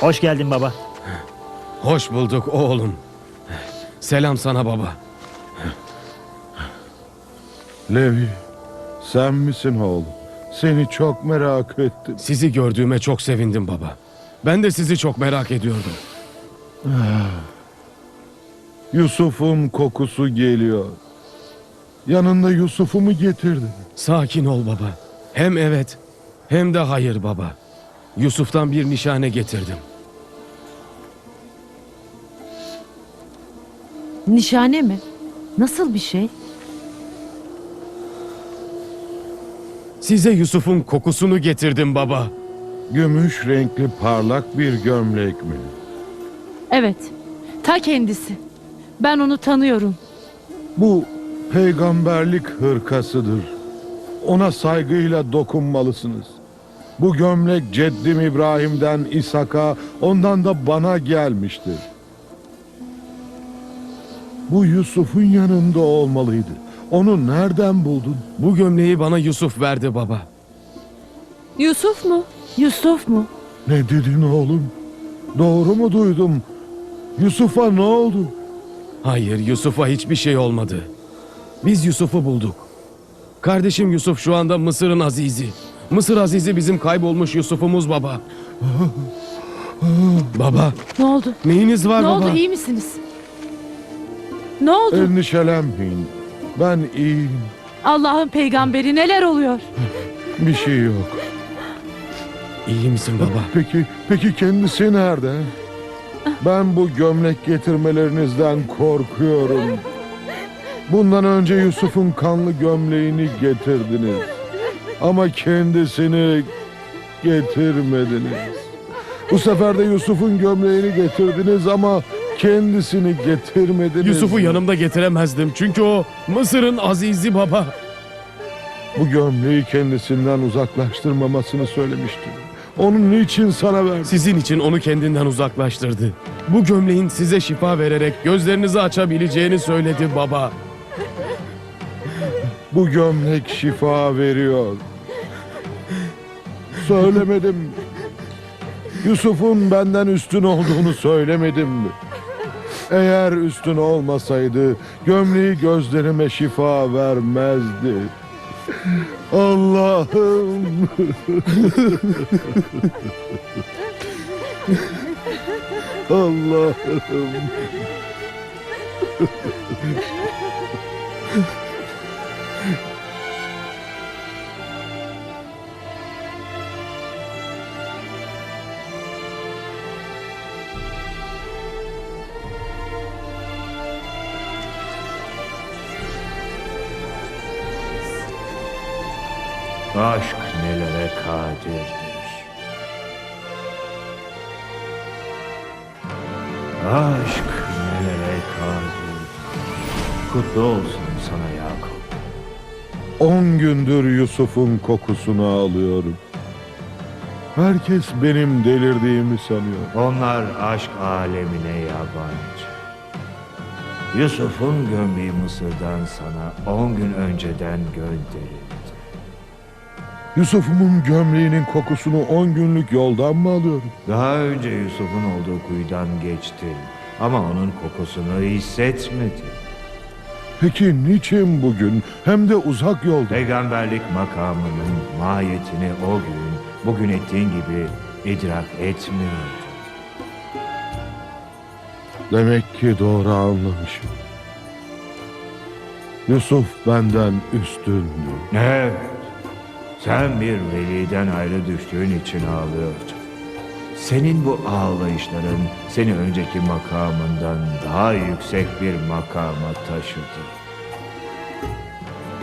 Hoş geldin baba. Hoş bulduk oğlum. Selam sana baba. Levi, sen misin oğlum? Seni çok merak ettim. Sizi gördüğüme çok sevindim baba. Ben de sizi çok merak ediyordum. Yusuf'un kokusu geliyor. Yanında Yusuf'u mu getirdin? Sakin ol baba. Hem evet hem de hayır baba. Yusuf'tan bir nişane getirdim. Nişane mi? Nasıl bir şey? Size Yusuf'un kokusunu getirdim baba. Gümüş renkli parlak bir gömlek mi? Evet. Ta kendisi. Ben onu tanıyorum. Bu peygamberlik hırkasıdır. Ona saygıyla dokunmalısınız. Bu gömlek ceddim İbrahim'den İshak'a, ondan da bana gelmiştir. Bu Yusuf'un yanında olmalıydı. Onu nereden buldun? Bu gömleği bana Yusuf verdi baba. Yusuf mu? Yusuf mu? Ne dedin oğlum? Doğru mu duydum? Yusuf'a ne oldu? Hayır Yusuf'a hiçbir şey olmadı. Biz Yusuf'u bulduk. Kardeşim Yusuf şu anda Mısır'ın azizi. Mısır azizi bizim kaybolmuş Yusuf'umuz baba. baba Ne oldu? neyiniz var ne baba? oldu? İyi misiniz? Ne oldu? Endişelenmeyin. Ben iyiyim. Allah'ın peygamberi neler oluyor? Bir şey yok. İyi misin baba? Peki, peki kendisi nerede? Ben bu gömlek getirmelerinizden korkuyorum. Bundan önce Yusuf'un kanlı gömleğini getirdiniz. Ama kendisini getirmediniz. Bu sefer de Yusuf'un gömleğini getirdiniz ama kendisini getirmediniz. Yusuf'u yanımda getiremezdim çünkü o Mısır'ın azizi baba. Bu gömleği kendisinden uzaklaştırmamasını söylemiştim. Onun niçin sana verdi? Sizin için onu kendinden uzaklaştırdı. Bu gömleğin size şifa vererek gözlerinizi açabileceğini söyledi baba. Bu gömlek şifa veriyor. Söylemedim. Yusuf'un benden üstün olduğunu söylemedim mi? Eğer üstün olmasaydı gömleği gözlerime şifa vermezdi. Allah'ım. Allah'ım. Aşk nelere kadirdir. Aşk nelere kadir. Kutlu olsun sana Yakup. On gündür Yusuf'un kokusunu alıyorum. Herkes benim delirdiğimi sanıyor. Onlar aşk alemine yabancı. Yusuf'un gömleği Mısır'dan sana on gün önceden gönderildi. Yusuf'umun gömleğinin kokusunu on günlük yoldan mı alıyorum? Daha önce Yusuf'un olduğu kuyudan geçtin ama onun kokusunu hissetmedin. Peki niçin bugün hem de uzak yolda? Peygamberlik makamının mahiyetini o gün, bugün ettiğin gibi idrak etmiyordu. Demek ki doğru anlamışım. Yusuf benden üstündü. Evet, sen bir veliden ayrı düştüğün için ağlıyordun. Senin bu ağlayışların seni önceki makamından daha yüksek bir makama taşıdı.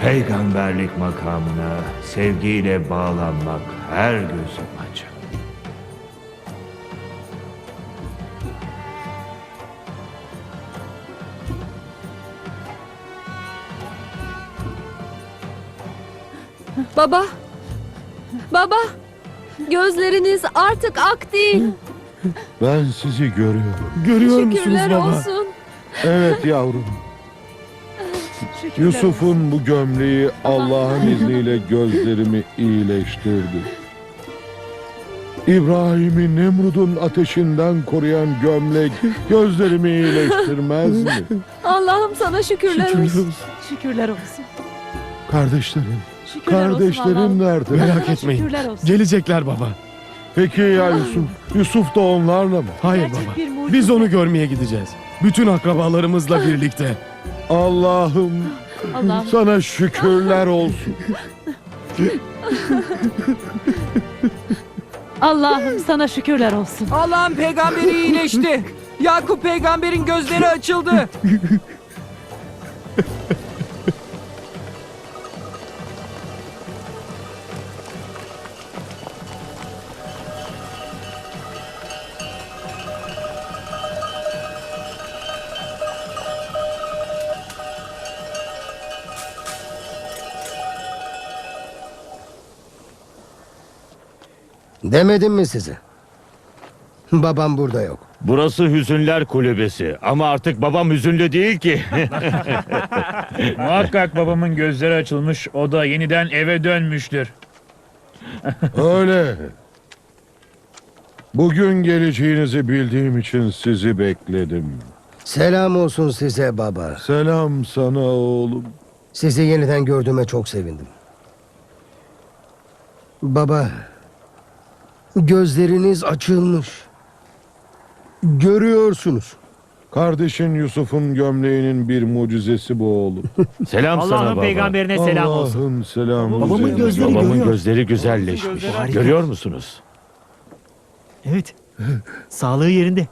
Peygamberlik makamına sevgiyle bağlanmak her gözüm açık. Baba. Baba. Gözleriniz artık ak değil. Ben sizi görüyorum. Görüyor musunuz Şükürler baba? olsun. Evet yavrum. Yusuf'un bu gömleği Allah'ın izniyle gözlerimi iyileştirdi. İbrahim'i Nemrud'un ateşinden koruyan gömlek gözlerimi iyileştirmez mi? Allah'ım sana şükürler olsun. Şükürler olsun. Kardeşlerim, Şükürler olsun Allah'ım. nerede? Merak etmeyin. şükürler olsun. Gelecekler baba. Peki ya Yusuf? Yusuf da onlarla mı? Hayır Gerçek baba. mucize. Biz onu görmeye gideceğiz. Bütün akrabalarımızla birlikte. Allah'ım Allah'ım sana şükürler olsun. Allah'ım sana şükürler olsun. Allah'ın peygamberi iyileşti. Yakup peygamberin gözleri açıldı. Demedim mi size? Babam burada yok. Burası Hüzünler Kulübesi ama artık babam hüzünlü değil ki. Muhakkak babamın gözleri açılmış, o da yeniden eve dönmüştür. Öyle. Bugün geleceğinizi bildiğim için sizi bekledim. Selam olsun size baba. Selam sana oğlum. Sizi yeniden gördüğüme çok sevindim. Baba, gözleriniz açılmış. Görüyorsunuz. Kardeşin Yusuf'un gömleğinin bir mucizesi bu oğlum. Selam sana Allah'ın baba. peygamberine selam olsun. Allah'ın selamı. Babamın üzerine. gözleri Babamın görüyor. gözleri güzelleşmiş. Harika. Görüyor musunuz? Evet. Sağlığı yerinde.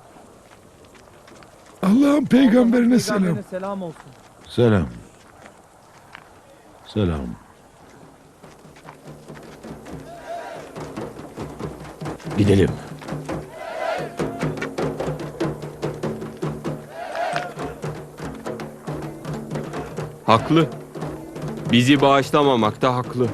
Allah'ın peygamberine selam. Peygamberine selam olsun. Selam. Selam. Gidelim. Haklı. Bizi bağışlamamakta haklı.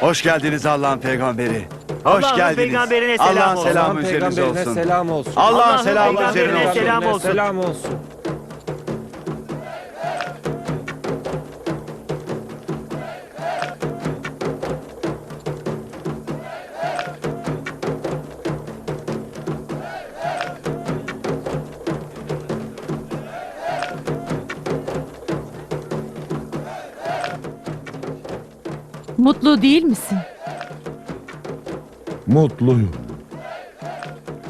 Hoş geldiniz Allah'ın peygamberi. Hoş Allah'ın geldiniz. peygamberine selam Allah'ın olsun. selamı üzerinize olsun. selam olsun. Allah'ın selamı üzerine olsun. selam olsun. Selam olsun. Mutlu değil misin? Mutluyum.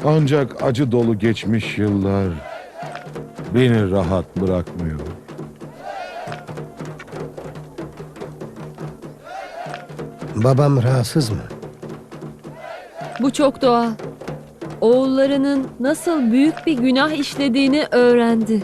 Ancak acı dolu geçmiş yıllar beni rahat bırakmıyor. Babam rahatsız mı? Bu çok doğal. Oğullarının nasıl büyük bir günah işlediğini öğrendi.